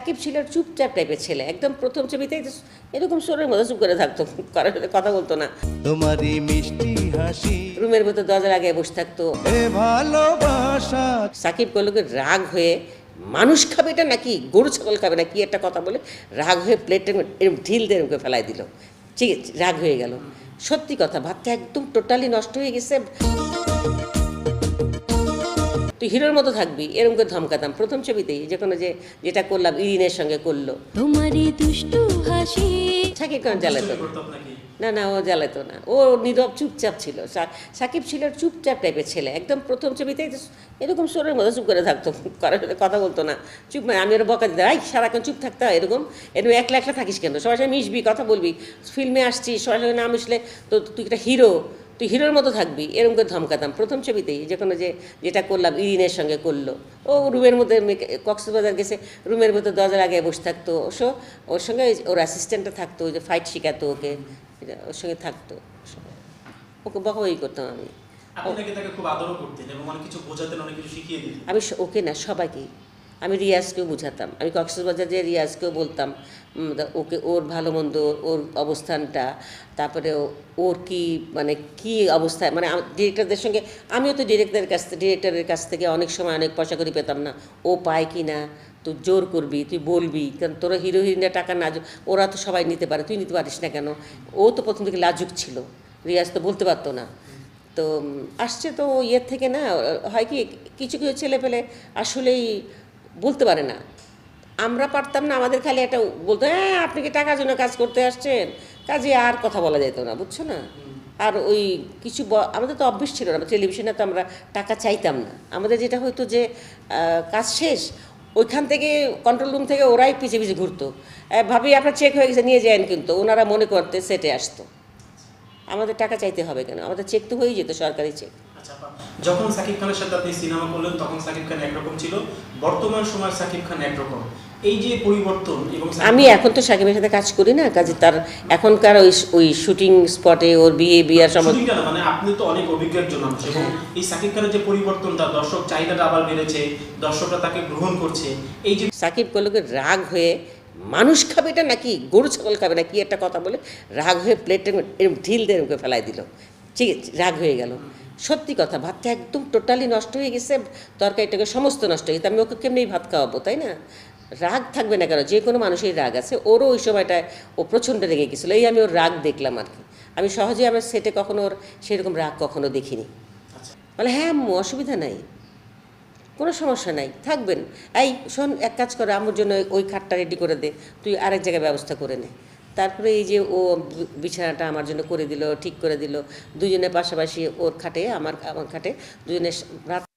সাকিব ছিল চুপচাপ টাইপের ছেলে। একদম প্রথম ছবিতে এরকম সোরের মতো চুপ করে থাকতো। কারোর সাথে কথা বলতো না। তোমারই মিষ্টি হাসি। রুমের ভেতর দরজার আগে বসে থাকতো। ভালোবাসা। সাকিব কলকে রাগ হয়ে মানুষ খাবে এটা নাকি? গরু ছাগল খাবে না কি একটা কথা বলে রাগ হয়ে প্লেটে এরকম ঢিল দিয়ে এরকম ফেলাই দিল। ঠিক আছে রাগ হয়ে গেল। সত্যি কথা ভাতটা একদম টোটালি নষ্ট হয়ে গেছে। তুই হিরোর মতো থাকবি এরকম করে ধমকাতাম। প্রথম ছবিতেই যে কোনো যে যেটা করলাম ইরিনের সঙ্গে করল। তোমারই দুষ্টু হাসি। সাকিব কেন জ্বালাতো। না না ও জ্বালাতো না। ও নীরব চুপচাপ ছিল। সাকিব ছিল চুপচাপ টাইপের ছেলে। একদম প্রথম ছবিতে এরকম সোরের মতো চুপ করে থাকতো। কারোর সাথে কথা বলতো না। চুপ মানে আমি ওর বকা দিতাম আই সারাক্ষণ চুপ থাকতে হয় এরকম। এরকম একলা একলা থাকিস কেন? সবার সাথে মিশবি কথা বলবি। ফিল্মে আসছিস সবার সাথে না মিশলে তো তুই একটা হিরো। তুই হিরোর মতো থাকবি এরকম করে ধমকাতাম। প্রথম ছবিতেই যে কোনো যে যেটা করলাম ইরিনের সঙ্গে করল। ও রুমের মধ্যে কক্সবাজার গেছে রুমের মধ্যে দরজার আগে বসে থাকতো। ওসব ওর সঙ্গে ওই- ওর অ্যাসিস্ট্যান্টটা থাকতো ওই যে ফাইট শেখাতো ওকে। ওর সঙ্গে থাকতো ওকে বকাবকি করতাম আমি। আমি স- ওকে না সবাইকেই। আমি রিয়াজকেও বুঝাতাম। আমি কক্সবাজার যে রিয়াজকেও বলতাম ওকে ওর ভালো মন্দ, ওর অবস্থানটা, তারপরে ওর কি মানে কি অবস্থায় মানে ডিরেক্টরদের সঙ্গে, আমিও তো ডিরেক্টরের কাছ ডিরেক্টরের কাছ থেকে অনেক সময় অনেক পয়সা করি পেতাম না। ও পায় কি না, তুই জোর করবি, তুই বলবি, কারণ তোরা হিরো হিরোইনরা টাকা না ওরা তো সবাই নিতে পারে, তুই নিতে পারিস না কেন? ও তো প্রথম থেকে লাজুক ছিল, রিয়াজ তো বলতে পারতো না। তো আসছে তো ইয়ের থেকে না, হয় কি, কিছু কিছু ছেলে পেলে আসলেই বলতে পারে না। আমরা পারতাম না, আমাদের খালি একটা বলতো হ্যাঁ আপনি কি টাকার জন্য কাজ করতে আসছেন? কাজে আর কথা বলা যেত না, বুঝছ না? আর ওই কিছু আমাদের তো অভ্যেস ছিল না টেলিভিশনে তো আমরা টাকা চাইতাম না। আমাদের যেটা হতো যে কাজ শেষ, ওইখান থেকে কন্ট্রোল রুম থেকে ওরাই পিছিয়ে পিছিয়ে ঘুরতো। ভাবি, আপনার চেক হয়ে গেছে, নিয়ে যান কিন্তু। ওনারা মনে করতে, সেটে আসতো। আমাদের টাকা চাইতে হবে কেন? আমাদের চেক তো হয়েই যেত, সরকারি চেক যখন সাকিব খানের সাথে আপনি সিনেমা করলেন তখন সাকিব খান একরকম ছিল। বর্তমান সময় সাকিব খান একরকম। এই যে পরিবর্তন এবং আমি এখন তো সাকিবের সাথে কাজ করি না কাজে তার এখনকার ওই ওই শুটিং স্পটে ওর বিয়ে বিয়ার সময় মানে আপনি তো অনেক অভিজ্ঞ একজন মানুষ এবং এই সাকিব খানের যে পরিবর্তনটা দর্শক চাহিদাটা আবার বেড়েছে দর্শকরা তাকে গ্রহণ করছে। এই যে সাকিব কলকে রাগ হয়ে মানুষ খাবে এটা নাকি? গরু ছাগল খাবে না কি একটা কথা বলে রাগ হয়ে প্লেটে এরকম ঢিল দিয়ে এরকম ফেলাই দিল। ঠিক আছে রাগ হয়ে গেল। সত্যি কথা ভাতটা একদম টোটালি নষ্ট হয়ে গেছে তরকারিটাকে সমস্ত নষ্ট হয়ে গেছে আমি ওকে কেমনি ভাত খাওয়াবো তাই না? রাগ থাকবে না কেন? যে কোনো মানুষের রাগ আছে ওরও ওই সময়টায় ও প্রচণ্ড রেগে গেছিল এই আমি ওর রাগ দেখলাম আর কি। আমি সহজে আমার সেটে কখনো ওর সেরকম রাগ কখনো দেখিনি। আচ্ছা। বলে হ্যাঁ আম্মু অসুবিধা নাই কোনো সমস্যা নাই থাকবেন। এই শোন এক কাজ করে আমার জন্য ওই- ওই খাটটা রেডি করে দে তুই আরেক জায়গায় ব্যবস্থা করে নে। তারপরে এই যে ও বিছানাটা আমার জন্য করে দিল, ঠিক করে দিল। দুজনের পাশাপাশি ওর খাটে, আমার আমার খাটে, দুজনের রাত